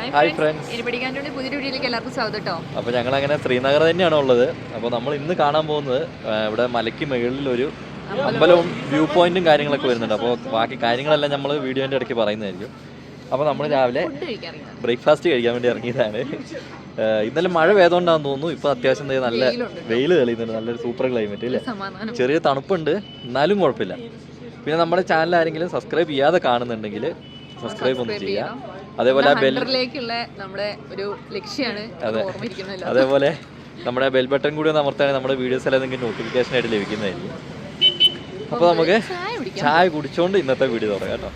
Hi friends വീഡിയോയിലേക്ക് എല്ലാവർക്കും സ്വാഗതം കേട്ടോ അപ്പോൾ ഞങ്ങൾ അങ്ങനെ ശ്രീനഗർ തന്നെയാണ് ഉള്ളത്. അപ്പോൾ നമ്മൾ ഇന്ന് കാണാൻ പോകുന്നത് ഇവിടെ മലയ്ക്ക് മുകളിൽ ഒരു അമ്പലവും വ്യൂ പോയിന്റും കാര്യങ്ങളൊക്കെ വരുന്നുണ്ട്. അപ്പോൾ ബാക്കി കാര്യങ്ങളെല്ലാം നമ്മൾ വീഡിയോന്റെ ഇടയ്ക്ക് പറയുന്നതായിരിക്കും. അപ്പോൾ നമ്മൾ രാവിലെ ബ്രേക്ക്ഫാസ്റ്റ് കഴിക്കാൻ വേണ്ടി ഇറങ്ങിയതാണ്. ഇന്നലെ മഴ വേദമുണ്ടാകുന്ന തോന്നുന്നു. ഇപ്പോൾ അത്യാവശ്യം നല്ല വെയിൽ തെളിയുന്നുണ്ട്. നല്ലൊരു സൂപ്പർ ക്ലൈമറ്റ് അല്ലേ? ചെറിയ തണുപ്പുണ്ട്. എന്നാലും കുഴപ്പമില്ല. പിന്നെ നമ്മുടെ ചാനൽ ആരെങ്കിലും സബ്സ്ക്രൈബ് ചെയ്യാതെ കാണുന്നുണ്ടെങ്കിൽ സബ്സ്ക്രൈബ് ഒന്ന് ചെയ്യുക അതേപോലെ നമ്മുടെ ഒരു ലക്ഷ്യമാണ് അത്. അതേപോലെ നമ്മുടെ ബെൽ ബട്ടൺ കൂടി ഒന്ന് അമർത്താണ് നമ്മുടെ വീഡിയോസ് എല്ലാം നിങ്ങൾക്ക് നോട്ടിഫിക്കേഷൻ ആയിട്ട് ലഭിക്കുന്നതായിരിക്കും. അപ്പോൾ നമുക്ക് ചായ കുടിച്ചോണ്ട് ഇന്നത്തെ വീഡിയോ തുടങ്ങാം കേട്ടോ.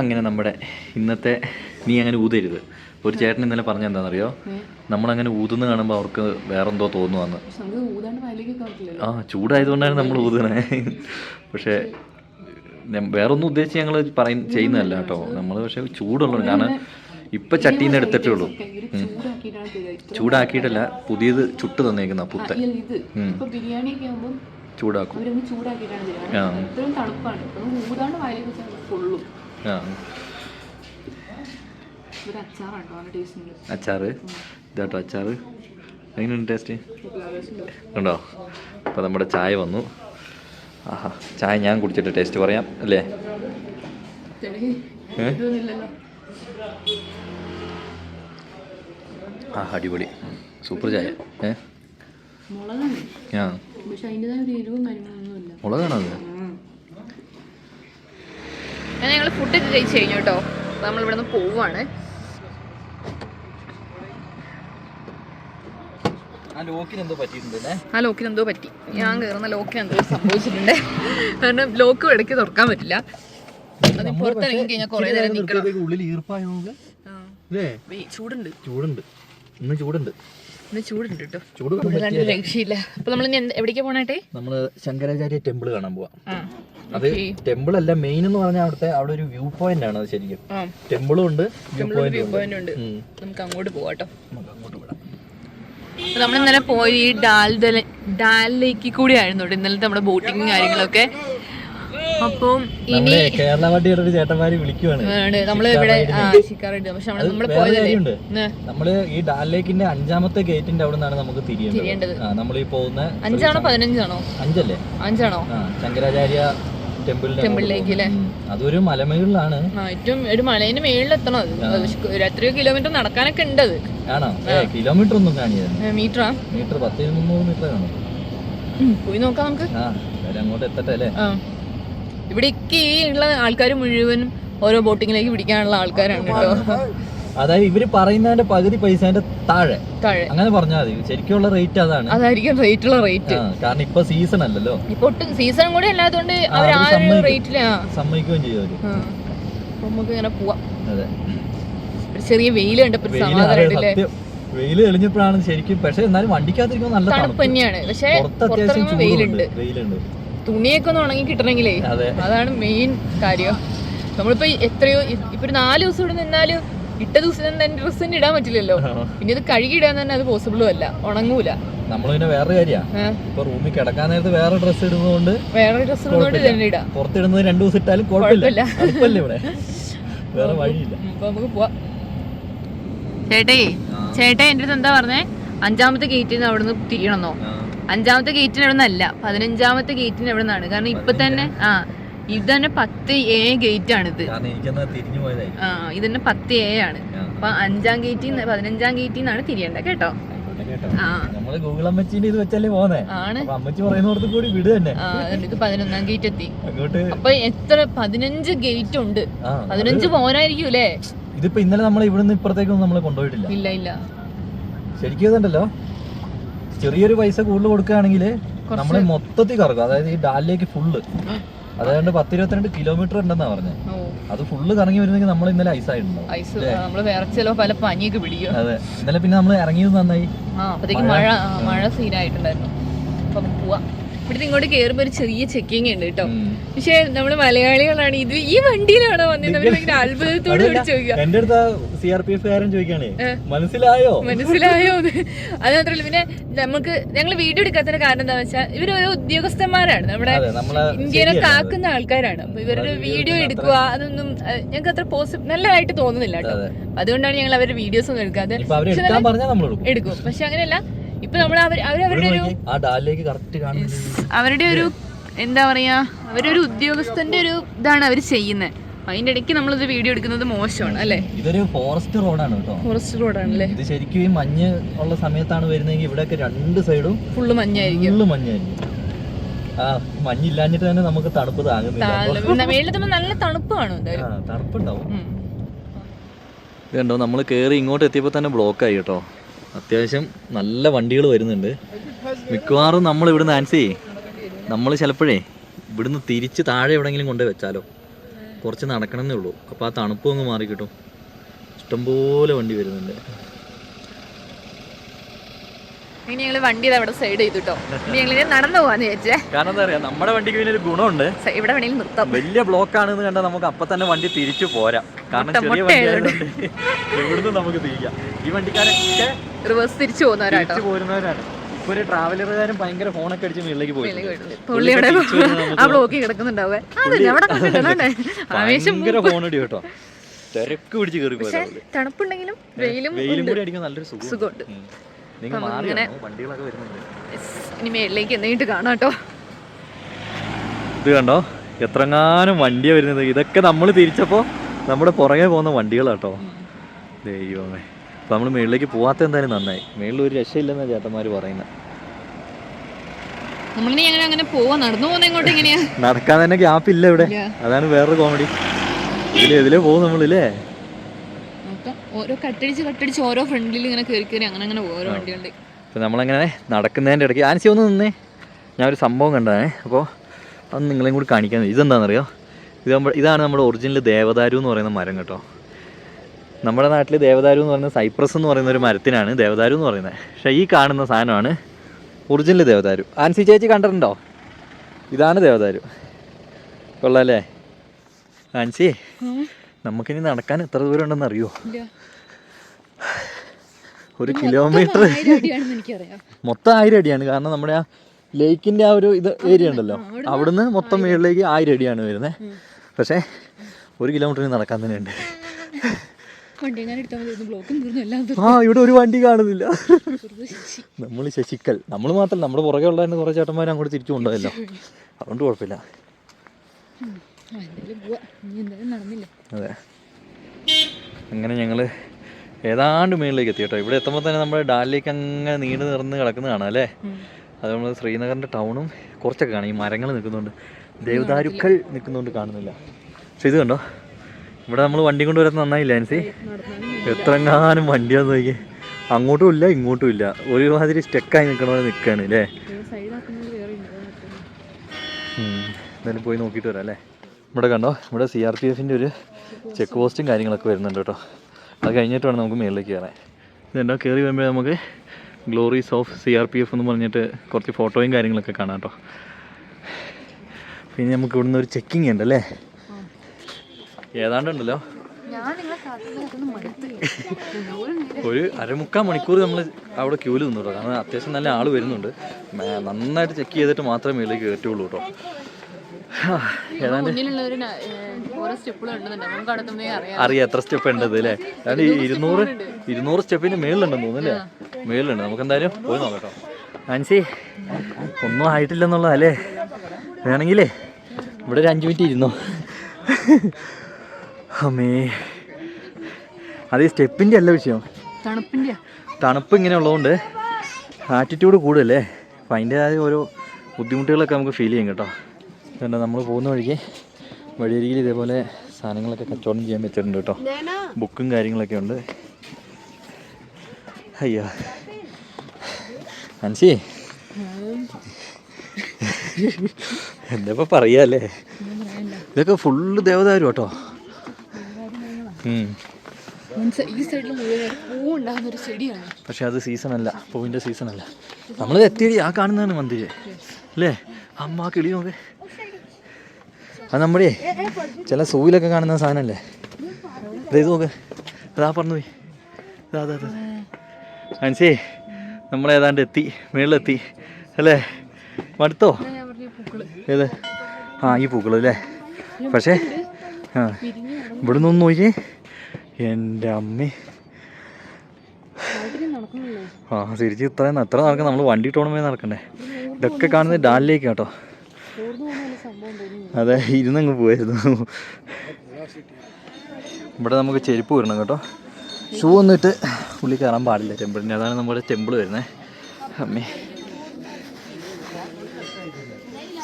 അങ്ങനെ നമ്മുടെ ഇന്നത്തെ നീ അങ്ങനെ ഊതരുത്. ഒരു ചേട്ടൻ ഇന്നലെ പറഞ്ഞ എന്താണെന്നറിയോ? നമ്മളങ്ങനെ ഊതുന്ന കാണുമ്പോൾ അവർക്ക് വേറെന്തോ തോന്നുവാന്ന്. ആ ചൂടായതുകൊണ്ടാണ് നമ്മൾ ഊതുന്നത് പക്ഷേ വേറൊന്നും ഉദ്ദേശിച്ച് ഞങ്ങൾ പറയ ചെയ്യുന്നതല്ല കേട്ടോ. നമ്മൾ പക്ഷെ ചൂടുള്ളൂ കാരണം ഇപ്പം ചട്ടീന്ന് എടുത്തിട്ടേ ഉള്ളൂ ചൂടാക്കിയിട്ടല്ല പുതിയത് ചുട്ട് തന്നേക്കുന്ന പുത്തൻ ചൂടാക്കും. ആ. അച്ചാറ്? ഇതാട്ടോ അച്ചാറ്. എങ്ങനെയുണ്ട് ടേസ്റ്റ്? ഉണ്ടോ? അപ്പോൾ നമ്മുടെ ചായ വന്നു. ആഹാ ചായ ഞാൻ കുടിച്ചിട്ട് ടേസ്റ്റ് പറയാം അല്ലേ? ആ അടിപൊളി. സൂപ്പർ ചായ. ഏ? മുളകാണ്. ആ. മുളകാണോ ഞങ്ങൾ ഫുഡൊക്കെ കഴിച്ചു കഴിഞ്ഞു കേട്ടോ. നമ്മളിവിടെ നിന്ന് പോവാണ്. ആ ലോക്കിന് എന്തോ പറ്റി. ഞാൻ കയറുന്ന ലോക്കിന് എന്തോ സംഭവിച്ചിട്ടുണ്ട്. കാരണം ലോക്ക് ഇടയ്ക്ക് തുറക്കാൻ പറ്റില്ല. അത് പുറത്തിറങ്ങി കഴിഞ്ഞാൽ കുറേ നേരം നിൽക്കണം ഉള്ളിൽ വെയ്, ചൂടുണ്ട്. ചൂടുണ്ട്. ഇന്ന് ചൂടുണ്ട്. ഇന്ന് ചൂടുണ്ട് കേട്ടോ. ചൂട് അല്ലാണ്ട് രക്ഷയില്ല. അപ്പൊ നമ്മൾ ഇനി എന്ത്- എവിടേക്കാ പോണേട്ടെ നമ്മൾ ശങ്കരാചാര്യ ടെമ്പിൾ കാണാൻ പോവാം. അത് ടെമ്പിൾ അല്ല മെയിൻ എന്ന് പറഞ്ഞാൽ അവിടുത്തെ അവിടെ ഒരു വ്യൂ പോയിന്റ് ആണ് ശരിക്കും. ടെമ്പിളും ഉണ്ട് വ്യൂ പോയിന്റ് ഉണ്ട്. നമുക്ക് അങ്ങോട്ട് പോവാട്ടോ നമുക്ക് അങ്ങോട്ട് വിടാം. നമ്മൾ ഇന്നലെ പോയി ഈ ഡാൽ ഡാൽ ലേക്ക് കൂടി ആയിരുന്നു ഇന്നലെ ഇന്നലത്തെ നമ്മുടെ ബോട്ടിങ് കാര്യങ്ങളൊക്കെ. അപ്പം ഇനി കേരള വണ്ടിയുടെ ഒരു ചേട്ടന്മാര് വിളിക്കുവാണ്. നമ്മൾ ഇവിടെ ശിക്കാറുണ്ട് പക്ഷെ നമ്മൾ പോയതല്ലേ? നമ്മൾ ഈ ഡാൽ ലേക്കിന്റെ അഞ്ചാമത്തെ ഗേറ്റിന്റെ അവിടെ നിന്നാണ് നമുക്ക് തിരിയേണ്ടത്. നമ്മൾ ഈ പോകുന്ന അഞ്ചാണോ പതിനഞ്ചാണോ? അഞ്ചല്ലേ? അഞ്ചാണോ? ശങ്കരാചാര്യ ടെമ്പിളിലേക്ക് അല്ലേ അതൊരു മലമുകളിലാണ്. ഏറ്റവും ഒരു മലേന്റെ മേളിൽ എത്തണം അത്. അത് പക്ഷെ ഒരു എത്രയോ കിലോമീറ്റർ നടക്കാനൊക്കെ ഉണ്ട് അത്. ആണോ? ഏ കിലോമീറ്റർ ഒന്നും കാണിയത് മീറ്ററാ? മീറ്റർ പത്ത് മുന്നൂറ് മീറ്റർ കാണും. പോയി നോക്കാം നമുക്ക്. അങ്ങോട്ട് എത്തട്ടെ അല്ലേ? ഇവിടെ ഈ ഉള്ള ആൾക്കാർ മുഴുവനും ഓരോ ബോട്ടിങ്ങിലേക്ക് പിടിക്കാനുള്ള ആൾക്കാരാണ് കേട്ടോ. അതായത് ഇവർ പറയുന്നതിന്റെ പകുതി പൈസന്റെ താഴെ. താഴെ. അങ്ങനെ പറഞ്ഞാൽ മതി. ശരിക്കുള്ള റേറ്റ് അതാണ്. അതായിരിക്കും റേറ്റുള്ള റേറ്റ് കാരണം ഇപ്പൊ സീസൺ അല്ലല്ലോ. ഇപ്പൊ ഒട്ടും സീസൺ കൂടെ അല്ലാത്തതുകൊണ്ട് അവർ ആ ഒരു. റേറ്റിലാ സമ്മതിക്കുകയും ചെയ്യും അവർ. നമുക്ക് ഇങ്ങനെ പോവാം. അതെ. ഒരു ചെറിയ വെയിൽ കണ്ടപ്പോ സമാധാനമായിട്ടില്ലേ വെയിൽ തെളിഞ്ഞപ്പോഴാണ് ശരിക്കും. പക്ഷെ എന്നാലും വണ്ടിക്കകത്തിരിക്കുമ്പോൾ നല്ല തണുപ്പ് തന്നെയാണ്. പക്ഷെ പുറത്തിറങ്ങുമ്പോൾ വെയിലുണ്ട്. വെയിലുണ്ട്. തുണിയൊക്കെ ഒന്ന് ഉണങ്ങി കിട്ടണമെങ്കിലേ. അതാണ് മെയിൻ കാര്യം. നമ്മളിപ്പോ എത്രയോ ഇപ്പൊ ഒരു നാല് ദിവസം ഇവിടെ നിന്നാലും ഇട്ട ദിവസം തന്നെ ഡ്രസ്സ് തന്നെ ഇടാൻ പറ്റില്ലല്ലോ. പിന്നെ ഇത് കഴുകി ഇടാൻ തന്നെ അത് പോസിബിളും അല്ല. ഉണങ്ങൂല. നമ്മൾ പിന്നെ വേറെ കാര്യാ? ഇപ്പൊ റൂമിൽ കിടക്കാൻ നേരത്ത് വേറെ ഡ്രസ്സ് ഇടുന്നതുകൊണ്ട് വേറെ ഡ്രസ്സ് ഇടുന്നോണ്ട് തന്നെ ഇടാം. പുറത്തിടുന്നത് രണ്ടു ദിവസം ഇട്ടാലും കുഴപ്പമില്ല. ഇവിടെ? വേറെ വഴിയില്ല. അപ്പൊ നമുക്ക് പോവാം. ചേട്ടേ ചേട്ടേ എന്റെ അടുത്ത് എന്താ പറഞ്ഞേ? അഞ്ചാമത്തെ ഗേറ്റിൽ നിന്ന് അവിടെ നിന്ന് തിരിയണമെന്നോ അഞ്ചാമത്തെ ഗേറ്റിന് അവിടെ നിന്നല്ല പതിനഞ്ചാമത്തെ ഗേറ്റിന് എവിടെ നിന്നാണ് കാരണം ഇപ്പൊ തന്നെ ആ. ഇത് തന്നെ പത്ത് എ ഗേറ്റ് ആണിത് ആ ഇത് തന്നെ പത്ത് എ ആണ്. അപ്പൊ അഞ്ചാം ഗേറ്റിൽ നിന്ന് പതിനഞ്ചാം ഗേറ്റിൽ നിന്നാണ് തിരിയേണ്ടത് കേട്ടോ. നമ്മൾ ഗൂഗിൾ അമ്മച്ചിന്റെ ഇത് വെച്ചല്ലേ പോന്നെ? അമ്മച്ചി പറയുന്നോടത്ത് കൂടി വിട് തന്നെ. ഇത് പതിനൊന്നാം ഗേറ്റ് എത്തി. അപ്പൊ എത്ര പതിനഞ്ച് ഗേറ്റ് ഉണ്ട്. പതിനഞ്ച് പോരായിരിക്കും ഇതിപ്പോ ഇന്നലെ നമ്മൾ ഇവിടുന്ന് ഇപ്പുറത്തേക്കൊന്നും നമ്മൾ കൊണ്ടുപോയിട്ടില്ല. ഇല്ല ഇല്ല. ശരിക്കും ഇതുണ്ടല്ലോ. ചെറിയൊരു പൈസ കൂടുതൽ കൊടുക്കുകയാണെങ്കിൽ നമ്മൾ മൊത്തത്തിൽ കറക്കും അതായത് ഈ ഡാലിലേക്ക് ഫുള്ള് അതായത് പത്ത് ഇരുപത്തിരണ്ട് കിലോമീറ്റർ ഉണ്ടെന്നാ പറഞ്ഞത് അത് ഫുള്ള് കറങ്ങി വരുന്നെങ്കിൽ നമ്മൾ ഇന്നലെ ഐസ് ആയിട്ടുണ്ടാവും. പല പനിയൊക്കെ പിടിക്കും. അതെ. ഇന്നലെ പിന്നെ നമ്മൾ ഇറങ്ങിയത് നന്നായി. മഴ മഴ. സീനായിട്ടുണ്ടായിരുന്നു അപ്പൊ പോവാം. ഇവിടുന്ന് ഇങ്ങോട്ട് കേറുമ്പോ ഒരു ചെറിയ ചെക്കിങ് ഉണ്ട് കേട്ടോ. പക്ഷെ നമ്മൾ മലയാളികളാണ് ഇത്. ഈ വണ്ടിയിലാണോ വന്നത് ഭയങ്കര അത്ഭുതത്തോട് കൂടി ചോദിക്കുക. എന്റെ അടുത്ത് സി ആർ പി എഫ് കാരൻ ചോദിക്കാണേ മനസ്സിലായോ? മനസ്സിലായോ? അത് മാത്രമല്ല പിന്നെ നമുക്ക് ഞങ്ങൾ വീഡിയോ എടുക്കാത്തതിന്റെ കാരണം എന്താ വെച്ചാൽ ഇവരൊരു ഉദ്യോഗസ്ഥന്മാരാണ്. നമ്മുടെ ഇന്ത്യനെ കാക്കുന്ന ആൾക്കാരാണ്. അപ്പൊ ഇവരുടെ വീഡിയോ എടുക്കുക അതൊന്നും ഞങ്ങൾക്ക് അത്ര പോസിബിൾ നല്ലതായിട്ട് തോന്നുന്നില്ല കേട്ടോ. അതുകൊണ്ടാണ് ഞങ്ങൾ അവരുടെ വീഡിയോസ് ഒന്നും എടുക്കാതെ എടുക്കും. പക്ഷെ അങ്ങനെയല്ല ഇപ്പൊ നമ്മൾ അവർ അവരവരുടെ ഒരു അവരുടെ ഒരു എന്താ പറയാ അവരൊരു ഉദ്യോഗസ്ഥന്റെ ഒരു ഇതാണ് അവർ ചെയ്യുന്നത് അതിന്റെ ഇടയ്ക്ക് നമ്മളിത് വീഡിയോ എടുക്കുന്നത് മോശമാണ് അല്ലേ? ഇതൊരു ഫോറസ്റ്റ് റോഡാണ് കേട്ടോ. ഫോറസ്റ്റ് റോഡാണല്ലേ ഇത് ശരിക്കും ഈ മഞ്ഞ് ഉള്ള സമയത്താണ് വരുന്നതെങ്കിൽ ഇവിടെയൊക്കെ രണ്ട് സൈഡും ഫുള്ള് മഞ്ഞായിരിക്കും. ഫുള്ള് മഞ്ഞായിരിക്കും. ആ മഞ്ഞില്ലാഞ്ഞിട്ട് തന്നെ നമുക്ക് തണുപ്പ് താങ്ങുന്നില്ല. മേളിൽ നല്ല തണുപ്പാണ് തണുപ്പുണ്ടാവും. ഇതുണ്ടോ കണ്ടോ നമ്മൾ കയറി ഇങ്ങോട്ട് എത്തിയപ്പോൾ തന്നെ ബ്ലോക്ക് ആയി കേട്ടോ. അത്യാവശ്യം നല്ല വണ്ടികൾ വരുന്നുണ്ട്. മിക്കവാറും നമ്മൾ ഇവിടുന്ന് ആൻസി നമ്മൾ ചിലപ്പോഴേ ഇവിടുന്ന് തിരിച്ച് താഴെ എവിടെങ്കിലും കൊണ്ട് വെച്ചാലോ. കുറച്ച് നടക്കണമെന്നേ ഉള്ളൂ. അപ്പോൾ ആ തണുപ്പ് അങ്ങ് മാറി കിട്ടും ഇഷ്ടംപോലെ വണ്ടി വരുന്നുണ്ട്. ഇനി ഞങ്ങൾ വണ്ടി അവിടെ സൈഡ് ചെയ്തു കേട്ടോ ഇനി ഞങ്ങൾ നടന്നു പോവാന്ന് ചോദിച്ചേ കാരണം എന്താ പറയാ നമ്മുടെ വണ്ടിക്ക് പിന്നെ ഒരു ഗുണമുണ്ട്. ഇവിടെ വേണമെങ്കിൽ നിർത്താം. വലിയ ബ്ലോക്ക് ആണെന്ന് കണ്ടാൽ നമുക്ക് അപ്പൊ തന്നെ വണ്ടി തിരിച്ചു പോരാ. കാരണം ചെറിയ ഇവിടുന്ന് നമുക്ക് തിരിക്കാം. ഈ വണ്ടിക്കാരൊക്കെ റിവേഴ്സ് തിരിച്ചു പോകുന്നവരാട്ടോ. പോരുന്നവരാണ് ഇപ്പൊ ഒരു ഭയങ്കര ഫോണൊക്കെ അടിച്ച് പോയി പുള്ളി ആ ബ്ലോക്കി കിടക്കുന്നുണ്ടാവേ. ഭയങ്കര കേട്ടോ. തിരക്ക് പിടിച്ച് കയറി തണുപ്പുണ്ടെങ്കിലും വെയിലും വെയിലും കൂടി അടിക്കാൻ നല്ലൊരു സുഖം സുഖമുണ്ട്. ഇനി മേളിലേക്ക് എന്നിട്ട് കാണാം കേട്ടോ. ഇത് കണ്ടോ? എത്രങ്ങാനും വണ്ടിയാ വരുന്നത്. ഇതൊക്കെ നമ്മൾ തിരിച്ചപ്പോ നമ്മുടെ പുറകെ പോകുന്ന വണ്ടികളാട്ടോ ദൈവമേ. അപ്പോൾ നമ്മൾ മേളിലേക്ക് പോവാത്ത എന്തായാലും നന്നായി. മേളിൽ ഒരു രക്ഷയില്ലെന്നാ ചേട്ടന്മാർ പറയുന്നത് നമ്മളിനി അങ്ങനെ പോവാ. നടന്നു പോകുന്ന ഇങ്ങോട്ട് എങ്ങനെയാ? നടക്കാൻ തന്നെ ഗ്യാപ്പ് ഇല്ല. ഇവിടെ അതാണ് വേറൊരു കോമഡി. ഇതിലെ എതിലേ പോകും നമ്മളില്ലേ ഓരോ കട്ടടിച്ച് കട്ടടിച്ച് ഓരോ ഫ്രണ്ടിൽ ഇങ്ങനെ കയറി കയറി അങ്ങനെ അങ്ങനെ ഓരോ വണ്ടിയുണ്ട്. അപ്പോൾ നമ്മളങ്ങനെ നടക്കുന്നതിന്റെ ഇടയ്ക്ക് ആൻസി ഒന്ന് നിന്നേ. ഞാൻ ഒരു സംഭവം കണ്ടതാണേ. അപ്പോൾ അത് നിങ്ങളെയും കൂടി കാണിക്കാൻ ഇതെന്താണെന്നറിയോ? ഇത് നമ്മൾ ഇതാണ് നമ്മുടെ ഒറിജിനൽ ദേവദാരു എന്ന് പറയുന്ന മരം കേട്ടോ. നമ്മുടെ നാട്ടിൽ ദേവദാരു എന്ന് പറയുന്ന സൈപ്രസ് എന്ന് പറയുന്ന ഒരു മരത്തിനാണ് ദേവദാരു എന്ന് പറയുന്നത്. പക്ഷേ ഈ കാണുന്ന സാധനമാണ് ഒറിജിനൽ ദേവദാരു. ആൻസി ചേച്ചി കണ്ടിട്ടുണ്ടോ? ഇതാണ് ദേവദാരു. കൊള്ളാല്ലേ? ആൻസി നമുക്കിനി നടക്കാൻ എത്ര ദൂരം ഉണ്ടെന്ന് അറിയോ? ഒരു കിലോമീറ്റർ മൊത്തം ആയിരം അടിയാണ്. കാരണം നമ്മുടെ ആ ലേക്കിന്റെ ആ ഒരു ഇത് ഏരിയ ഉണ്ടല്ലോ. അവിടുന്ന് മൊത്തം മുകളിലേക്ക് ആയിരം അടിയാണ് വരുന്നത് പക്ഷേ ഒരു കിലോമീറ്ററിന് നടക്കാൻ തന്നെ എല്ലാം ആ ഇവിടെ ഒരു വണ്ടി കാണുന്നില്ല. നമ്മൾ ശശിക്കൽ. നമ്മൾ മാത്രം നമ്മുടെ പുറകെ ഉള്ളതിന് കുറേ ചേട്ടന്മാർ അങ്ങോട്ട് തിരിച്ചു കൊണ്ടുപോയല്ലോ. അതുകൊണ്ട് കുഴപ്പമില്ല. അതെ. അങ്ങനെ ഞങ്ങൾ ഏതാണ്ട് മേളിലേക്ക് എത്തി കേട്ടോ. ഇവിടെ എത്തുമ്പോൾ തന്നെ നമ്മുടെ ഡാലിലേക്ക് അങ്ങനെ നീണ്ടു നിറന്ന് കിടക്കുന്ന കാണാം അല്ലേ? അത് നമ്മൾ ശ്രീനഗറിന്റെ ടൗണും കുറച്ചൊക്കെ കാണാം. ഈ മരങ്ങൾ നിൽക്കുന്നുണ്ട്. ദേവദാരുക്കൾ നിൽക്കുന്നുണ്ട് കാണുന്നില്ല. പക്ഷെ ഇത് കണ്ടോ? ഇവിടെ നമ്മൾ വണ്ടി കൊണ്ട് വരുന്നത് നന്നായില്ല ആൻസി എത്രങ്ങാനും വണ്ടിയാന്ന് നോക്കി അങ്ങോട്ടും ഇല്ല ഇങ്ങോട്ടും ഇല്ല. ഒരുമാതിരി സ്റ്റെക്കായി നിൽക്കണ പോലെ നിൽക്കുകയാണ് അല്ലേ. എന്തായാലും പോയി നോക്കിയിട്ട് വരാം അല്ലേ? ഇവിടെ കണ്ടോ? ഇവിടെ സി ആർ പി എഫിന്റെ ഒരു ചെക്ക് പോസ്റ്റും കാര്യങ്ങളൊക്കെ വരുന്നുണ്ട് കേട്ടോ. അത് കഴിഞ്ഞിട്ട് വേണം നമുക്ക് മുകളിലേക്ക് കയറാൻ. ഇതെന്താ? കയറി വരുമ്പോൾ നമുക്ക് glories of C R P F എന്ന് പറഞ്ഞിട്ട് കുറച്ച് ഫോട്ടോയും കാര്യങ്ങളൊക്കെ കാണാം കേട്ടോ. പിന്നെ നമുക്ക് ഇവിടുന്ന് ഒരു ചെക്കിങ് ഉണ്ട് അല്ലേ? ഏതാണ്ടുണ്ടല്ലോ? ഒരു അരമുക്കാൽ മണിക്കൂർ നമ്മൾ അവിടെ ക്യൂൽ നിന്നു കേട്ടോ. കാരണം അത്യാവശ്യം നല്ല ആൾ വരുന്നുണ്ട്. നന്നായിട്ട് ചെക്ക് ചെയ്തിട്ട് മാത്രമേ മേളിലേക്ക് കയറ്റുള്ളൂ കേട്ടോ. ഏതാണ്ട് അറിയാം. എത്ര സ്റ്റെപ്പ് ഉണ്ടത് അല്ലേ? അതായത് ഇരുന്നൂറ് ഇരുന്നൂറ് സ്റ്റെപ്പിന് മേളിലുണ്ടെന്ന് തോന്നുന്നു അല്ലേ? മേളിലുണ്ട്. നമുക്ക് എന്തായാലും പോയി നോക്കട്ടോ കേട്ടോ. ആൻസി ഒന്നും ആയിട്ടില്ലെന്നുള്ളതല്ലേ വേണമെങ്കിലേ ഇവിടെ ഒരു അഞ്ച് മിനിറ്റ് ഇരുന്നോ? അമ്മേ അത് ഈ സ്റ്റെപ്പിന്റെ അല്ല വിഷയം. തണുപ്പിന്റെ തണുപ്പ് ഇങ്ങനെ ഉള്ളതുകൊണ്ട് ആറ്റിറ്റ്യൂഡ് കൂടുതലേ അപ്പം അതിന്റെതായ ഓരോ ബുദ്ധിമുട്ടുകളൊക്കെ നമുക്ക് ഫീൽ ചെയ്യും കേട്ടോ. അതുകൊണ്ട് നമ്മൾ പോകുന്ന വഴിക്ക് വഴിയരികിൽ ഇതേപോലെ സാധനങ്ങളൊക്കെ കച്ചവടം ചെയ്യാൻ വെച്ചിട്ടുണ്ട് കേട്ടോ. ബുക്കും കാര്യങ്ങളൊക്കെ ഉണ്ട്. അയ്യോ. അൻസി. എന്താ പറയാല്ലേ ഇതൊക്കെ ഫുള്ള് ദേവദാരു കേട്ടോ. പക്ഷെ അത് സീസൺ അല്ല. പൂവിന്റെ സീസൺ അല്ല. നമ്മൾ എത്തിയടി ആ കാണുന്നതാണ് മന്ദിര്. അല്ലേ? അമ്മ ആ കിളി നോക്ക്. അത് നമ്മുടെ ചില സൂവിലൊക്കെ കാണുന്ന സാധനമല്ലേ ഇത് നോക്ക്. അതാ പറഞ്ഞു പോയി. അതാ അതാ മനസ്സിലേ നമ്മളേതാണ്ട് എത്തി. മേളിലെത്തി. അല്ലേ? മടുത്തോ? ഏത്? ആ ഈ പൂക്കൾ അല്ലേ? പക്ഷേ ആ ഇവിടെ നിന്ന് നോക്കിയേ. എന്റെ അമ്മ. ആ തിരിച്ച് ഇത്രയും എത്ര നടക്കണം നമ്മൾ വണ്ടി ടോണമേ നടക്കണ്ടേ? ഇതൊക്കെ കാണുന്നത് ഡാലിലേക്ക് കേട്ടോ. അതെ ഇരുന്നങ്ങ് പോയായിരുന്നു ഇവിടെ നമുക്ക് ചെരുപ്പ് വരണം കേട്ടോ. ഷൂ ഒന്നിട്ട് ഉള്ളിൽ കയറാൻ പാടില്ല ടെമ്പിളിന്റെ അതാണ് നമ്മുടെ ടെമ്പിൾ വരുന്നത് അമ്മേ.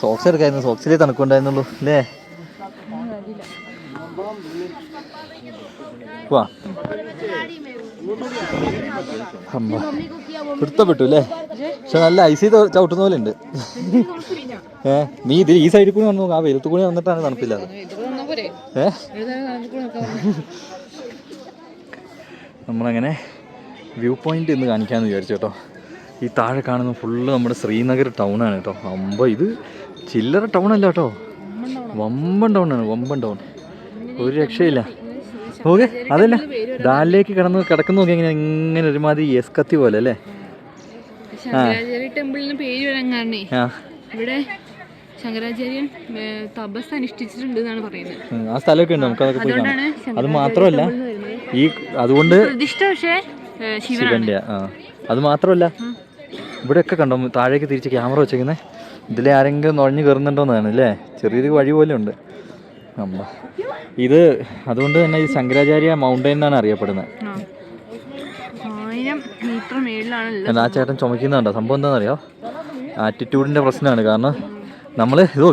സോക്സ് എടുക്കായിരുന്നു. സോക്സിലേ തണുക്കുണ്ടായിരുന്നുള്ളൂ അല്ലേ? വാ. അമ്മ. പിടുത്തപ്പെട്ടു അല്ലേ? പക്ഷെ നല്ല ഐസി ചവിട്ടുന്ന പോലെ ഉണ്ട്. ഏ? നീ ഇത് ഈ സൈഡിൽ കൂടി വന്നു ആ വെയിലത്ത് കൂടി വന്നിട്ടാണ് തണുപ്പില്ലാതെ. ഏ? നമ്മളങ്ങനെ വ്യൂ പോയിന്റ് ഇന്ന് കാണിക്കാമെന്ന് വിചാരിച്ചു കേട്ടോ. ഈ താഴെ കാണുന്ന ഫുള്ള് നമ്മുടെ ശ്രീനഗർ ടൗൺ ആണ് കേട്ടോ. അമ്പ ഇത് ചില്ലറ ടൗൺ അല്ല കേട്ടോ. വമ്പൻ ടൗൺ ആണ് വമ്പൻ ടൗൺ ഒരു രക്ഷയില്ല. ഓക്കെ അതല്ല. ഡാലിലേക്ക് കിടന്ന് കിടക്കുന്ന നോക്കി ഇങ്ങനെ ഇങ്ങനെ ഒരുമാതിരി എസ്കത്തി പോലെ അല്ലേ? ടെമ്പിളിന് പേര് വരാൻ കാരണേ. ആ. ഇവിടെ ശങ്കരാചാര്യൻ തപസ് അനുഷ്ഠിച്ചിട്ടുണ്ട് എന്നാണ് പറയുന്നത് ആ സ്ഥലമൊക്കെ ഉണ്ട് നമുക്ക് അതൊക്കെ പോയി കാണാം. അത് മാത്രമല്ല ഈ അതുകൊണ്ട് പ്രതിഷ്ഠ പക്ഷേ ശിവന്റെ ആ അത് മാത്രമല്ല ഇവിടെയൊക്കെ കണ്ടോ താഴേക്ക് തിരിച്ച് ക്യാമറ വെച്ചേക്കുന്നത് ഇതിലെ ആരെങ്കിലും നുഴഞ്ഞു കയറുന്നുണ്ടോന്നാണ് അല്ലേ? ചെറിയൊരു വഴി പോലെ ഉണ്ട്. അമ്മ. ഇത് അതുകൊണ്ട് തന്നെ ഈ ശങ്കരാചാര്യ മൗണ്ടൻ എന്നാണ് അറിയപ്പെടുന്നത്. ആ. ചേട്ടൻ ചുമക്കുന്നുണ്ടോ സംഭവം എന്താണെന്നറിയോ? ആറ്റിറ്റ്യൂഡിന്റെ പ്രശ്നമാണ് കാരണം നമ്മൾ ഇതോ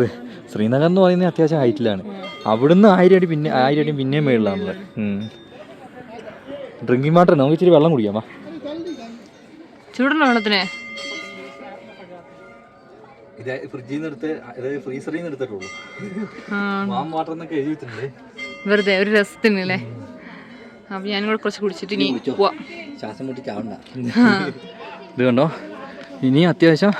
ശ്രീനഗർ എന്ന് പറയുന്നത് അത്യാവശ്യം ഹൈറ്റിലാണ്. അവിടുന്ന് ആയിരം അടി പിന്നെ ആയിരം അടി പിന്നെയും നമ്മൾ ഡ്രിങ്കിങ് വാട്ടർ നമുക്ക് ഇച്ചിരി വെള്ളം കുടിക്കാം വാ. ചൂടുള്ള വെള്ളത്തിന്? ഇത് ഫ്രിഡ്ജിൽ നിന്ന് എടുത്ത് അതായത് ഫ്രീസറിൽ നിന്ന് എടുത്തിട്ടുള്ളൂ. വാട്ടർ എന്നൊക്കെ എഴുതിയിട്ടുണ്ട് വെറുതെ ഒരു രസത്തിന് അല്ലേ? അപ്പൊ ഞാനും കൂടെ കുറച്ച് കുടിച്ചിട്ട് ഇനി പോവാം. ശ്വാസം മുട്ടി ചാവണ്ട ഇത് കണ്ടോ? ഇനി അത്യാവശ്യം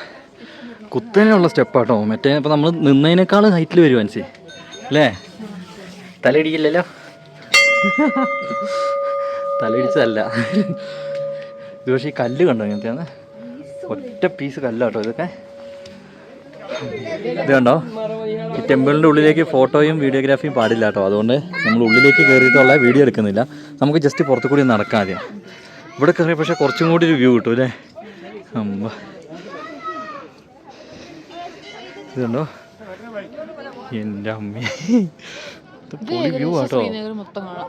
കുത്തനെയുള്ള സ്റ്റെപ്പാട്ടോ. മറ്റേ ഇപ്പം നമ്മൾ നിന്നതിനേക്കാൾ ഹൈറ്റിൽ വരും മനസ്സി അല്ലേ? തലയിടിക്കില്ലല്ലോ തലയിടിച്ചതല്ല. ഇത് പക്ഷേ ഈ കല്ല് കണ്ടോ ഇങ്ങനത്തെയാണ് ഒറ്റ പീസ് കല്ലാട്ടോ ഇതൊക്കെ. ഇത് കണ്ടോ? ഈ ടെമ്പിളിന്റെ ഉള്ളിലേക്ക് ഫോട്ടോയും വീഡിയോഗ്രാഫിയും പാടില്ല കേട്ടോ അതുകൊണ്ട് നമ്മൾ ഉള്ളിലേക്ക് കയറിയിട്ടുള്ള വീഡിയോ എടുക്കുന്നില്ല. നമുക്ക് ജസ്റ്റ് പുറത്തു കൂടി നടക്കാം ഇവിടെ കയറി പക്ഷേ കുറച്ചും കൂടി ഒരു വ്യൂ കിട്ടും അല്ലേ? ഇത് കണ്ടോ എന്റെ അമ്മേ പൊളി വ്യൂ ആട്ടോ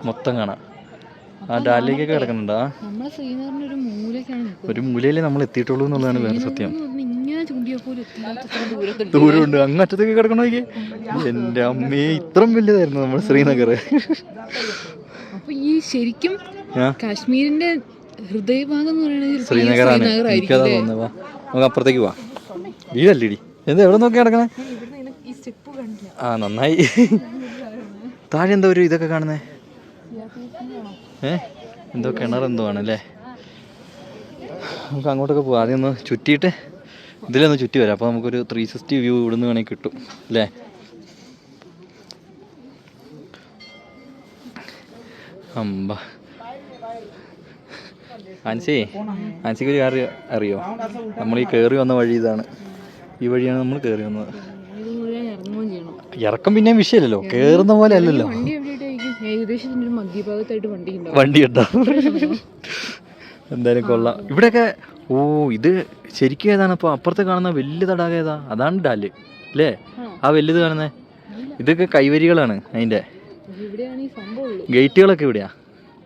മൊത്തം കാണാം. ആ ഡാലിലേക്കൊക്കെ കിടക്കുന്നുണ്ട്? ഒരു മൂലയിലേ നമ്മൾ എത്തിയിട്ടുള്ളൂ എന്നുള്ളതാണ് വേറെ സത്യം. ദൂരമുണ്ട്. അങ്ങറ്റത്തേക്ക് കിടക്കണോ എന്റെ അമ്മേ ഇത്രയും വലിയതായിരുന്നു നമ്മൾ ശ്രീനഗർ. ഈ ശരിക്കും കാശ്മീരിന്റെ ഹൃദയഭാഗം എന്ന് പറയുന്നത് ശ്രീനഗറാണ്. എനിക്കതാ തോന്നുന്നത്. നമുക്ക് അപ്പുറത്തേക്ക് പോവാം വീടല്ലേടി? എന്താ എവിടെ നോക്കി നടക്കണേ? ആ നന്നായി. താഴെ എന്താ ഒരു ഇതൊക്കെ കാണുന്നേ. ഏ എന്തോ കിണർ എന്തോ ആണല്ലേ നമുക്ക് അങ്ങോട്ടൊക്കെ പോവാം. ആദ്യം ഒന്ന് ചുറ്റിയിട്ട് ഇതിലൊന്ന് ചുറ്റി വരാം. അപ്പോൾ നമുക്കൊരു ത്രീ സിക്സ്റ്റി വ്യൂ ഇവിടുന്ന് വേണമെങ്കിൽ കിട്ടും. അല്ലേ? അമ്പ. ആൻസി ആൻസിക്ക് ഒരു കാര്യം അറിയോ? നമ്മൾ ഈ കയറി വന്ന വഴി ഇതാണ്. ഈ വഴിയാണ് നമ്മൾ കയറി വന്നത് ഇറക്കം പിന്നെ വിഷയമല്ലല്ലോ കയറുന്ന പോലെ അല്ലല്ലോ. വണ്ടി ഉണ്ടാവും എന്തായാലും കൊള്ളാം. ഇവിടെയൊക്കെ ഓ ഇത് ശരിക്കും ഏതാണ്? അപ്പോൾ അപ്പുറത്ത് കാണുന്ന വലിയ തടാകം ഏതാ? അതാണ് ഡാൽ അല്ലേ? ആ. വലുത് കാണുന്നേ. ഇതൊക്കെ കൈവരികളാണ് അതിന്റെ. ഇവിടെയാണ് ഈ സംഭവം ഉള്ളു. ഗേറ്റുകളൊക്കെ ഇവിടെയാ?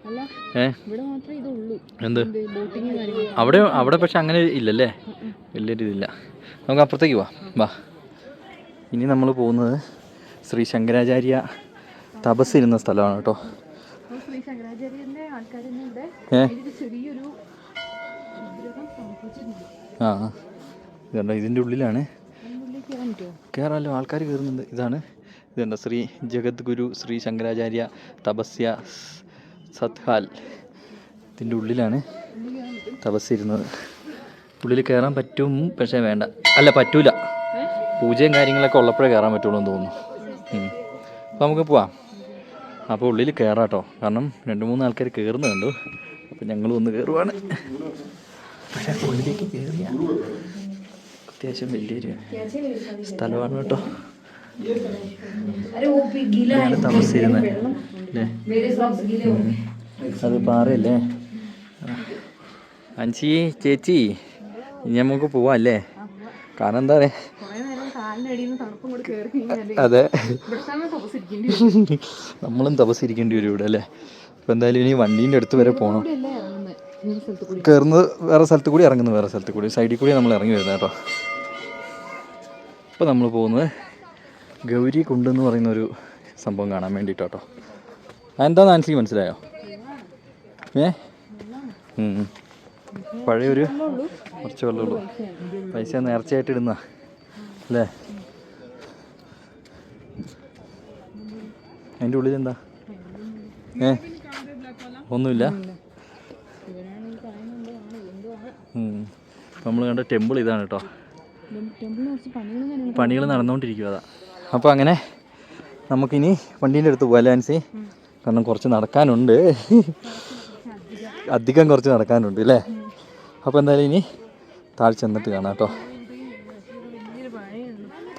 അല്ല ഏ? ഇവിടെ മാത്രമേ ഇതുള്ളൂ. എന്ത്? അവിടെ അവിടെ പക്ഷെ അങ്ങനെ ഇല്ലല്ലേ? വലിയ ഇതില്ല നമുക്ക് അപ്പുറത്തേക്ക് പോവാം. വാ. ഇനി നമ്മൾ പോകുന്നത് ശ്രീ ശങ്കരാചാര്യ തപസ്സിരുന്ന സ്ഥലമാണ് കേട്ടോ. ഏ? ആ ഇതുണ്ടോ? ഇതിന്റെ ഉള്ളിലാണ്. കയറാലോ കയറാമല്ലോ ആൾക്കാർ കയറുന്നുണ്ട്. ഇതാണ്. ഇതെന്താ ശ്രീ ജഗദ്ഗുരു ശ്രീ ശങ്കരാചാര്യ തപസ്യ സത്ഹാൽ. ഇതിന്റെ ഉള്ളിലാണ് തപസ് ഇരുന്നത്. ഉള്ളിൽ കയറാൻ പറ്റും പക്ഷേ വേണ്ട. അല്ല പറ്റൂല. പൂജയും കാര്യങ്ങളൊക്കെ ഉള്ളപ്പോഴേ കയറാൻ പറ്റുള്ളൂ എന്ന് തോന്നുന്നു. അപ്പോൾ നമുക്ക് പോവാം. അപ്പോൾ ഉള്ളിൽ കയറാം കേട്ടോ. കാരണം രണ്ട് മൂന്ന് ആൾക്കാർ കയറുന്ന കണ്ടു. അപ്പോൾ ഞങ്ങൾ ഒന്ന് കയറുവാണ് പക്ഷേ ഉള്ളിലേക്ക് കയറിയ അത്യാവശ്യം വലിയൊരു സ്ഥലമാണ് കേട്ടോ. താമസിച്ചിരുന്നത്. അല്ലേ. അത് പാറയല്ലേ? അഞ്ചി ചേച്ചി. ഇനി നമുക്ക് പോവാം. അല്ലേ കാരണം എന്താ പറയാ അതെ. നമ്മളും തപസ്സിരിക്കേണ്ടി വരും ഇവിടെ അല്ലേ? ഇപ്പൊ എന്തായാലും ഇനി വണ്ടീന്റെ അടുത്ത് വരെ പോകണം കയറുന്നത് വേറെ സ്ഥലത്ത് കൂടി ഇറങ്ങുന്നത് വേറെ സ്ഥലത്ത് കൂടി. സൈഡിൽ കൂടി നമ്മൾ ഇറങ്ങി വരുന്നത് കേട്ടോ. ഇപ്പൊ നമ്മൾ പോകുന്നത് ഗൗരി കുണ്ട് എന്ന് പറയുന്ന ഒരു സംഭവം കാണാൻ വേണ്ടിയിട്ട് കേട്ടോ. എന്താ നാൻസി മനസ്സിലായോ? ഏ. പഴയൊരു കുറച്ച് വെള്ളമുള്ളൂ പൈസ നേർച്ചയായിട്ട് ഇടുന്ന അല്ലേ? അതിന്റെ ഉള്ളിൽ എന്താ? ഏ? ഒന്നുമില്ല. നമ്മൾ കണ്ട ടെമ്പിൾ ഇതാണ് കേട്ടോ. പണികൾ നടന്നുകൊണ്ടിരിക്കുക അതാ. അപ്പോൾ അങ്ങനെ നമുക്കിനി വണ്ടീന്റെ അടുത്ത് പോകാം ലാൻസി കാരണം കുറച്ച് നടക്കാനുണ്ട്. അധികം കുറച്ച് നടക്കാനുണ്ട് അല്ലേ? അപ്പോൾ എന്തായാലും ഇനി താഴെ ചെന്നിട്ട് കാണാം കേട്ടോ.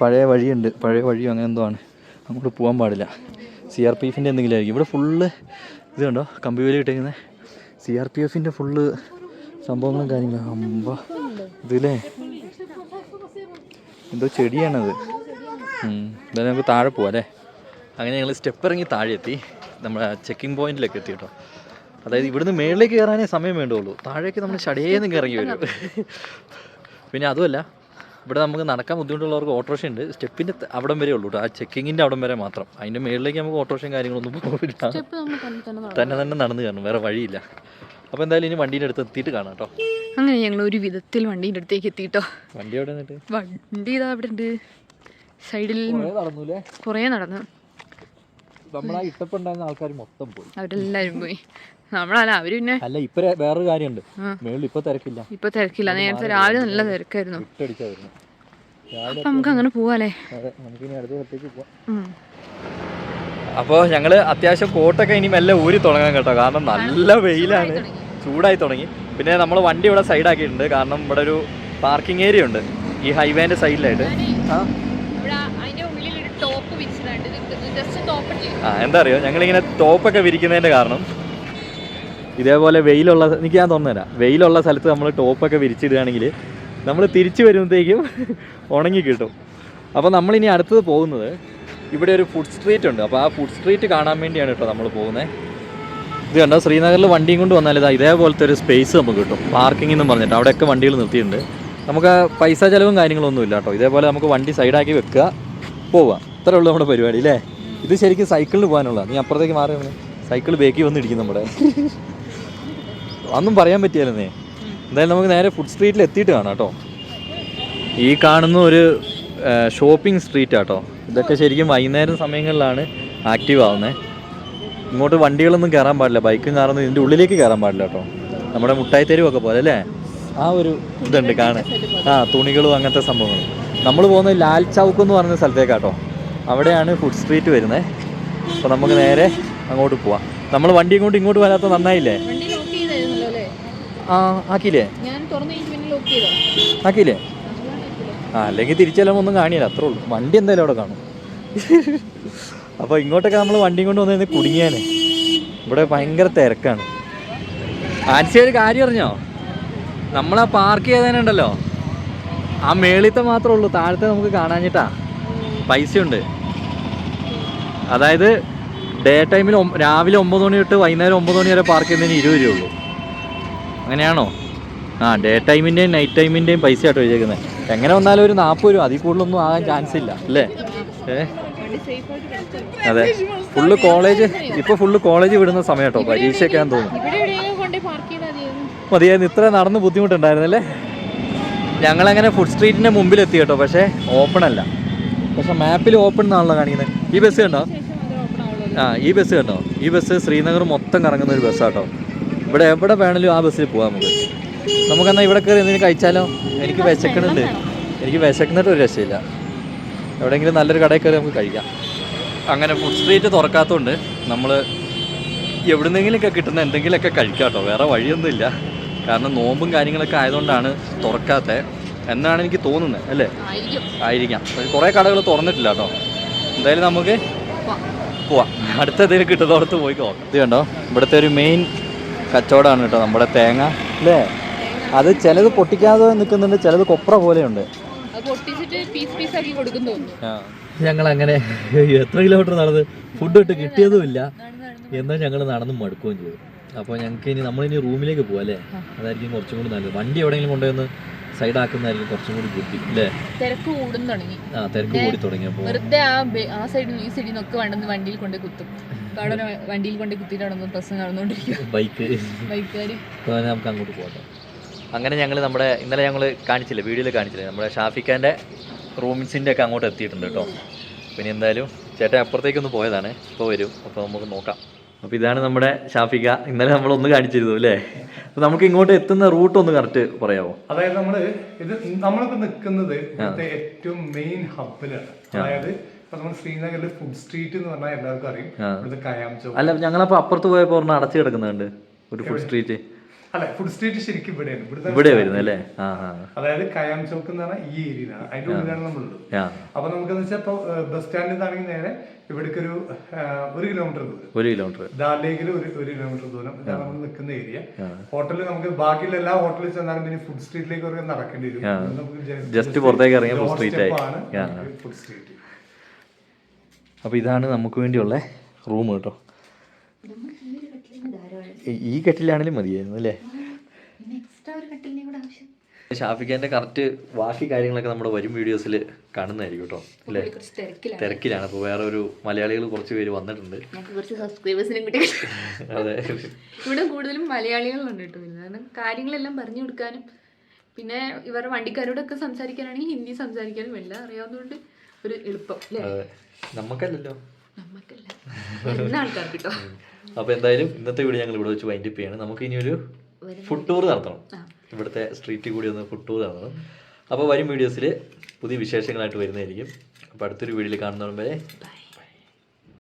പഴയ വഴിയുണ്ട്. പഴയ വഴിയും അങ്ങനെ എന്തോ ആണ്. അങ്ങോട്ട് പോകാൻ പാടില്ല. സി ആർ പി എഫിന്റെ എന്തെങ്കിലും ആയിരിക്കും. ഇവിടെ ഫുള്ള് ഇത് കണ്ടോ? കമ്പി വേലി ഇട്ടേക്കുന്നത് സി ആർ പി എഫിന്റെ ഫുള്ള് സംഭവങ്ങളും കാര്യങ്ങളും. അമ്പ. ഇതില്ലേ എന്തോ ചെടിയാണത്. എന്തായാലും നമുക്ക് താഴെ പോവാം അല്ലേ? അങ്ങനെ ഞങ്ങൾ സ്റ്റെപ്പ് ഇറങ്ങി താഴെ എത്തി നമ്മുടെ ചെക്കിംഗ് പോയിന്റിലൊക്കെ എത്തി കേട്ടോ. അതായത് ഇവിടുന്ന് മേളിലേക്ക് കയറാനേ സമയം വേണ്ടുള്ളൂ. താഴേക്ക് നമ്മൾ ഷടേന്ന് ഇറങ്ങി വരും. പിന്നെ അതുമല്ല ഇവിടെ നമുക്ക് നടക്കാൻ ബുദ്ധിമുട്ടുള്ളവർക്ക് ഓട്ടോറിക്ഷ ഉണ്ട്. സ്റ്റെപ്പിന്റെ അവിടം വരെ ഉള്ളൂ ആ ചെക്കിങ്ങിന്റെ അവിടം വരെ മാത്രം. അതിന്റെ മേളിലേക്ക് നമുക്ക് ഓട്ടോറിക്ഷയും കാര്യങ്ങളൊന്നും പോകില്ല തന്നെ തന്നെ നടന്നു. കയറണം. വേറെ വഴിയില്ല. അപ്പോൾ എന്തായാലും ഇനി വണ്ടീന്റെ അടുത്ത് എത്തിയിട്ട് കാണാം കേട്ടോ. അങ്ങനെ ഞങ്ങൾ ഒരു വിധത്തിൽ വണ്ടീന്റെ അടുത്തേക്ക് എത്തിട്ടോ. വണ്ടി എവിടെ വണ്ടി ഇതാ അവിടെ ഉണ്ട്. സൈഡിൽ കുറേ നടന്നു. നമ്മളാ ഇട്ടപ്പുണ്ടായിരുന്ന ആൾക്കാർ മൊത്തം പോയി. അവരെല്ലാവരും പോയി. നമ്മളല്ല അവർ പിന്നെ അല്ല ഇപ്പൊ വേറൊരു കാര്യമുണ്ട്. മേളിൽ ഇപ്പൊ തിരക്കില്ല. ഇപ്പൊ തിരക്കില്ല. നേരത്തെ രാവിലെ നല്ല തിരക്കായിരുന്നു. അപ്പൊ നമുക്ക് അങ്ങനെ പോവാല്ലേ? അപ്പോൾ ഞങ്ങൾ അത്യാവശ്യം കോട്ടൊക്കെ ഇനി മെല്ലെ ഊരി തുടങ്ങാൻ കേട്ടോ. കാരണം നല്ല വെയിലാണ്. ചൂടായി തുടങ്ങി. പിന്നെ നമ്മൾ വണ്ടി ഇവിടെ സൈഡാക്കിയിട്ടുണ്ട്. കാരണം ഇവിടെ ഒരു പാർക്കിംഗ് ഏരിയ ഉണ്ട്. ഈ ഹൈവേന്റെ സൈഡിലായിട്ട്. ആ. ആ എന്താ അറിയോ? ഞങ്ങളിങ്ങനെ ടോപ്പൊക്കെ വിരിക്കുന്നതിന്റെ കാരണം ഇതേപോലെ വെയിലുള്ള എനിക്ക് ഞാൻ തോന്നുന്നില്ല വെയിലുള്ള സ്ഥലത്ത് നമ്മൾ ടോപ്പൊക്കെ വിരിച്ചിടുകയാണെങ്കിൽ നമ്മൾ തിരിച്ചു വരുമ്പോഴത്തേക്കും ഉണങ്ങി കിട്ടും. അപ്പോൾ നമ്മളിനി അടുത്തത് പോകുന്നത് ഇവിടെ ഒരു ഫുഡ് സ്ട്രീറ്റ് ഉണ്ട്. അപ്പോൾ ആ ഫുഡ് സ്ട്രീറ്റ് കാണാൻ വേണ്ടിയാണ് കേട്ടോ നമ്മൾ പോകുന്നത് ഇത് കണ്ടോ? ശ്രീനഗറിൽ വണ്ടിയും കൊണ്ട് വന്നാൽ ഇതാ ഇതേപോലത്തെ ഒരു സ്പേസ് നമുക്ക് കിട്ടും. പാർക്കിംഗ് എന്നും പറഞ്ഞിട്ട്. അവിടെയൊക്കെ വണ്ടികൾ നിർത്തിയിട്ടുണ്ട്. നമുക്ക് പൈസ ചിലവും കാര്യങ്ങളൊന്നും ഇല്ല കേട്ടോ. ഇതേപോലെ നമുക്ക് വണ്ടി സൈഡാക്കി വെക്കുക പോവുക. ഇത്രേ ഉള്ളൂ നമ്മുടെ പരിപാടി അല്ലേ? ഇത് ശരിക്കും സൈക്കിളിൽ പോകാനുള്ളതാണ് നീ അപ്പുറത്തേക്ക് മാറി സൈക്കിൾ ബേക്കി വന്നിരിക്കും നമ്മുടെ. ഒന്നും പറയാൻ പറ്റിയായിരുന്നേ. എന്തായാലും നമുക്ക് നേരെ ഫുഡ് സ്ട്രീറ്റിൽ എത്തിയിട്ട് കാണാം കേട്ടോ. ഈ കാണുന്ന ഒരു ഷോപ്പിംഗ് സ്ട്രീറ്റ് ആട്ടോ. ഇതൊക്കെ ശരിക്കും വൈകുന്നേരം സമയങ്ങളിലാണ് ആക്റ്റീവ് ആവുന്നത് ഇങ്ങോട്ട് വണ്ടികളൊന്നും കയറാൻ പാടില്ല. ബൈക്കും കാറൊന്നും ഇതിന്റെ ഉള്ളിലേക്ക് കയറാൻ പാടില്ല കേട്ടോ. നമ്മുടെ മുട്ടായി തെരുവൊക്കെ പോലെ അല്ലേ? ആ ഒരു ഇതുണ്ട് കാണാൻ. ആ തുണികളും അങ്ങനത്തെ സംഭവങ്ങളും. നമ്മൾ പോകുന്നത് ലാൽ ചൗക്ക് എന്ന് പറയുന്ന സ്ഥലത്തേക്കാട്ടോ. അവിടെയാണ് ഫുഡ് സ്ട്രീറ്റ് വരുന്നത് അപ്പോൾ നമുക്ക് നേരെ അങ്ങോട്ട് പോവാം. നമ്മൾ വണ്ടി ഇങ്ങോട്ട് ഇങ്ങോട്ട് വരാത്ത നന്നായില്ലേ വണ്ടി ലോക്ക് ചെയ്തായിരുന്നല്ലോ അല്ലേ ആ ആക്കിയില്ലേ? ആക്കിയില്ലേ? ആ അല്ലെങ്കിൽ തിരിച്ചെല്ലാം ഒന്നും കാണിയില്ല അത്രേ ഉള്ളൂ. വണ്ടി എന്തായാലും അവിടെ കാണും. അപ്പോൾ ഇങ്ങോട്ടൊക്കെ നമ്മൾ വണ്ടിയും കൊണ്ട് വന്നു കുടുങ്ങിയാനേ ഇവിടെ ഭയങ്കര തിരക്കാണ്. ആൻസി ഒരു കാര്യം അറിഞ്ഞോ? നമ്മളാ പാർക്ക് ചെയ്തതിനുണ്ടല്ലോ ആ മേളിത്തെ മാത്രമേ ഉള്ളൂ താഴത്തെ നമുക്ക് കാണാഞ്ഞിട്ടാ. പൈസയുണ്ട്. അതായത് ഡേ ടൈമിൽ രാവിലെ ഒമ്പത് മണി തൊട്ട് വൈകുന്നേരം ഒമ്പത് മണി വരെ പാർക്ക് ചെയ്യുന്നതിന് ഇരുപത് രൂപ ഉള്ളൂ. അങ്ങനെയാണോ? ആ ഡേ ടൈമിന്റെയും നൈറ്റ് ടൈമിന്റെയും പൈസ ആട്ടോ വെച്ചേക്കുന്നത് എങ്ങനെ വന്നാലും ഒരു നാൽപ്പത് രൂപ അതിൽ കൂടുതലൊന്നും ആകാൻ ചാൻസ് ഇല്ല അല്ലേ? ഏ? അതെ. ഫുള്ള് കോളേജ് ഇപ്പോൾ ഫുള്ള് കോളേജ് വിടുന്ന സമയം കേട്ടോ പരീക്ഷയൊക്കെ ഞാൻ തോന്നുന്നു. മതിയായിരുന്നു ഇത്ര നടന്ന് ബുദ്ധിമുട്ടുണ്ടായിരുന്നല്ലേ? ഞങ്ങളങ്ങനെ ഫുഡ് സ്ട്രീറ്റിന്റെ മുമ്പിലെത്തി കേട്ടോ പക്ഷേ ഓപ്പൺ അല്ല. പക്ഷേ മാപ്പിൽ ഓപ്പൺ എന്നാണല്ലോ കാണിക്കുന്നത് ഈ ബസ് കണ്ടോ? ആ ഈ ബസ് കണ്ടോ? ഈ ബസ് ശ്രീനഗർ മൊത്തം കറങ്ങുന്ന ഒരു ബസ്സാട്ടോ ഇവിടെ എവിടെ വേണമെങ്കിലും ആ ബസ്സിൽ പോകാം നമുക്ക്. നമുക്കെന്നാൽ ഇവിടെ കയറി എന്തെങ്കിലും കഴിച്ചാലോ? എനിക്ക് വിശക്കണുണ്ട് എനിക്ക് വിശക്കുന്നിട്ട് ഒരു രക്ഷയില്ല. എവിടെയെങ്കിലും നല്ലൊരു കടയിൽ കയറി നമുക്ക് കഴിക്കാം. അങ്ങനെ ഫുഡ് സ്ട്രീറ്റ് തുറക്കാത്തതുകൊണ്ട് നമ്മൾ എവിടുന്നെങ്കിലൊക്കെ കിട്ടുന്ന എന്തെങ്കിലുമൊക്കെ കഴിക്കാം കേട്ടോ. വേറെ വഴിയൊന്നുമില്ല. കാരണം നോമ്പും കാര്യങ്ങളൊക്കെ ആയതുകൊണ്ടാണ് തുറക്കാത്തത് എന്നാണ് എനിക്ക് തോന്നുന്നത് അല്ലേ? ആയിരിക്കും. കുറേ കടകൾ തുറന്നിട്ടില്ല കേട്ടോ. എന്തായാലും നമുക്ക്. പോവാം. അടുത്ത എന്തെങ്കിലും കിട്ടുന്നോടത്ത് പോയി നോക്കാം. ഇത് കണ്ടോ? ഇവിടുത്തെ ഒരു മെയിൻ കച്ചവടമാണ് കേട്ടോ നമ്മുടെ തേങ്ങ. അല്ലേ? അത് ചിലത് പൊട്ടിക്കാതെ നിൽക്കുന്നുണ്ട് ചിലത് കൊപ്ര പോലെയുണ്ട്. ഞങ്ങൾ അങ്ങനെ എത്ര കിലോമീറ്റർ നടന്ന് ഫുഡ് ഇട്ട് കിട്ടിയതുമില്ല. എന്നാൽ ഞങ്ങൾ നടന്ന് മടുക്കുകയും ചെയ്തു. അപ്പോൾ ഞങ്ങൾക്ക് ഇനി നമ്മളിനി റൂമിലേക്ക് പോകാം അല്ലേ? അതായിരിക്കും കുറച്ചും കൂടി നല്ലത്. വണ്ടി എവിടെയെങ്കിലും കൊണ്ടുവന്ന് സൈഡാക്കുന്നതായിരിക്കും കുറച്ചും കൂടി ബുദ്ധി അല്ലേ? തിരക്ക് കൂടുന്നു തുടങ്ങി. ആ തിരക്ക് കൂടി തുടങ്ങിയപ്പോൾ വെറുതെ ആ സൈഡിൽ ഈ സൈഡിൽ നിന്നൊക്കെ വേണ്ടെന്ന് വണ്ടിയിൽ കൊണ്ട് കുത്തും. അവിടെ വണ്ടിയിൽ കൊണ്ട് കുത്തിയിട്ട് നടന്ന് പ്രശ്നം നടന്നുകൊണ്ടിരിക്കും ബൈക്ക്. ബൈക്കുകാർ നമുക്ക് അങ്ങോട്ട് പോകട്ടെ അങ്ങനെ ഞങ്ങൾ നമ്മുടെ ഇന്നലെ ഞങ്ങൾ കാണിച്ചില്ല വീഡിയോയിൽ കാണിച്ചില്ല നമ്മുടെ ഷാഫിഖാന്റെ റൂംസിന്റെ ഒക്കെ അങ്ങോട്ട് എത്തിയിട്ടുണ്ട് കേട്ടോ പിന്നെ എന്തായാലും ചേട്ടൻ അപ്പുറത്തേക്കൊന്ന് പോയതാണ്. ഇപ്പോൾ വരും. അപ്പോൾ നമുക്ക് നോക്കാം. അപ്പോൾ ഇതാണ് നമ്മുടെ ഷാഫിക ഇന്നലെ നമ്മളൊന്ന് കാണിച്ചിരുന്നു അല്ലേ അപ്പോൾ നമുക്ക് ഇങ്ങോട്ട് എത്തുന്ന റൂട്ട് ഒന്ന് കറക്റ്റ് പറയാമോ അതായത് നമ്മൾ ഇത് നമ്മളിപ്പോൾ നിൽക്കുന്നത് ഏറ്റവും മെയിൻ ഹബിലാണ് അതായത് നമ്മൾ ശ്രീനഗറിൽ ഫുഡ് സ്ട്രീറ്റ് എന്ന് പറഞ്ഞാൽ എല്ലാവർക്കും അറിയും. ഇവിടുത്തെ കയാം ചൗക്ക് അല്ല ഞങ്ങളപ്പോ അപ്പുറത്ത് പോയപ്പോ ഒരെണ്ണം അടച്ചു കിടക്കുന്നുണ്ട് ഒരു ഫുഡ് സ്ട്രീറ്റ് അല്ല ഫുഡ് സ്ട്രീറ്റ് ശരിക്കും ഇവിടെയാണ്. ഇവിടെ വരുന്നത് അല്ലേ? അതായത് കയാം ചോക്ക് എന്ന് പറഞ്ഞാൽ ഈ ഏരിയയിലാണ്. അതിന്റെ ഉള്ളിലാണ് നമ്മളുള്ളത്. ആ. അപ്പൊ നമുക്കെന്ന് വെച്ചാൽ ഇപ്പൊ ബസ് സ്റ്റാൻഡിൽ നിന്നാണെങ്കിൽ നേരെ ഇവിടേക്ക് ഒരു ഒരു കിലോമീറ്റർ ദൂരം. ഒരു കിലോമീറ്റർ ദാലേക്കിൽ ഒരു ഒരു കിലോമീറ്റർ ദൂരം. ഇതാണ് നമ്മൾ നിൽക്കുന്ന ഏരിയ. ഹോട്ടലിൽ നമുക്ക് ബാക്കിയുള്ള എല്ലാ ഹോട്ടലിൽ ചെന്നാലും പിന്നെ ഫുഡ് സ്ട്രീറ്റിലേക്ക് നടക്കേണ്ടി വരും. നമുക്ക് ജസ്റ്റ് പുറത്തേക്ക് ഇറങ്ങിയ ഫുഡ് സ്ട്രീറ്റ് ആണ് ഫുഡ് സ്ട്രീറ്റ് അപ്പോൾ ഇതാണ് നമുക്ക് വേണ്ടിയുള്ള റൂം കേട്ടോ. ഈ- കെട്ടിലാണെങ്കിലും മതിയായിരുന്നു അല്ലേ? ഷാഫിഖാന്റെ കറക്റ്റ് ബാക്കി കാര്യങ്ങളൊക്കെ നമ്മുടെ വരും വീഡിയോസിൽ കാണുന്നതായിരിക്കും കേട്ടോ അല്ലേ? തിരക്കിലാണ്. അപ്പോൾ വേറെ ഒരു മലയാളികൾ കുറച്ച് പേര് വന്നിട്ടുണ്ട്. കുറച്ച് സബ്സ്ക്രൈബേഴ്സിനും കൂടി അതെ. ഇവിടെ കൂടുതലും മലയാളികളുണ്ട് കേട്ടോ കാരണം കാര്യങ്ങളെല്ലാം പറഞ്ഞു കൊടുക്കാനും പിന്നെ ഇവരുടെ വണ്ടിക്കാരോടൊക്കെ സംസാരിക്കാനാണെങ്കിൽ ഹിന്ദി സംസാരിക്കാനും എല്ലാം അറിയാവുന്നതുകൊണ്ട് ഒരു എളുപ്പം അല്ലേ? നമുക്കല്ലല്ലോ അപ്പൊ എന്തായാലും ഇന്നത്തെ വീഡിയോ ഞങ്ങൾ ഇവിടെ വെച്ച് വൈൻഡപ്പ് ചെയ്യാണ്. നമുക്ക് ഇനി ഒരു ഫുഡ് ടൂർ നടത്തണം. ഇവിടുത്തെ സ്ട്രീറ്റിൽ കൂടി ഒന്ന് ഫുഡ് ടൂർ നടത്തണം. അപ്പോൾ വരും വീഡിയോസിൽ പുതിയ വിശേഷങ്ങളായിട്ട് വരുന്നതായിരിക്കും. അപ്പോൾ അടുത്തൊരു വീഡിയോയിൽ കാണുന്നവരെ